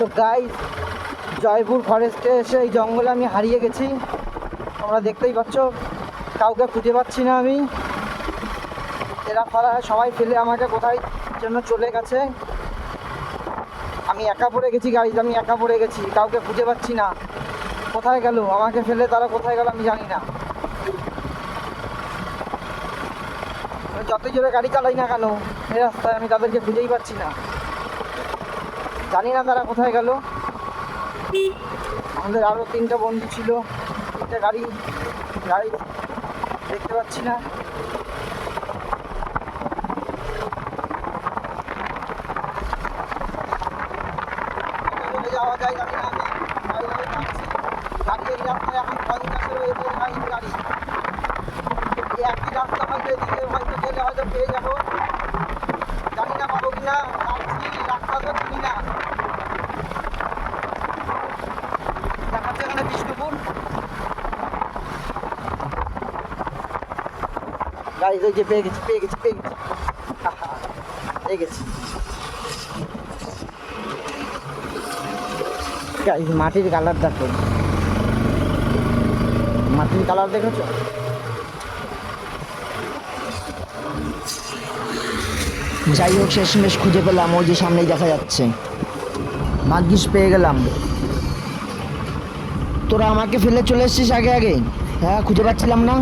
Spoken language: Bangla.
তো গাই জয়পুর ফরেস্টে এসে এই জঙ্গলে আমি হারিয়ে গেছি। তোমরা দেখতেই পাচ্ছ, কাউকে খুঁজে পাচ্ছি না আমি। এরা ফারা সবাই ফেলে আমাকে কোথায় জন্য চলে গেছে। আমি একা পড়ে গেছি গাড়িতে আমি একা পড়ে গেছি, কাউকে খুঁজে পাচ্ছি না। কোথায় গেল? আমাকে ফেলে তারা কোথায় গেল আমি জানি না। যতই জোরে গাড়ি চালাই না কেন, এই রাস্তায় আমি তাদেরকে খুঁজেই পাচ্ছি না। জানি না তারা কোথায় গেল। আমাদের আরও তিনটা বন্ধু ছিল, তিনটা গাড়ি গাড়ি দেখতে পাচ্ছি না। যাওয়া যায় না গাড়ি এই রাস্তায় এখন গাড়ি এই রাস্তা হয়তো হয়তো পেয়ে যাব জানি না পাবো কিনা রাস্তা তো চিনি না। গাড়ি এই যে পেয়ে গেছি পেয়ে গেছি পেয়ে গেছি পেয়ে গেছি গাইজ মাটির কালার দেখো। মাটির কালার দেখেছ? যাই হোক, শেষমেশ খুঁজে পেলাম, ওই যে সামনেই দেখা যাচ্ছে। ভাগ্যিস পেয়ে গেলাম। তোরা আমাকে ফেলে চলে এসেছিস আগে আগে? হ্যাঁ খুঁজে পাচ্ছিলাম না?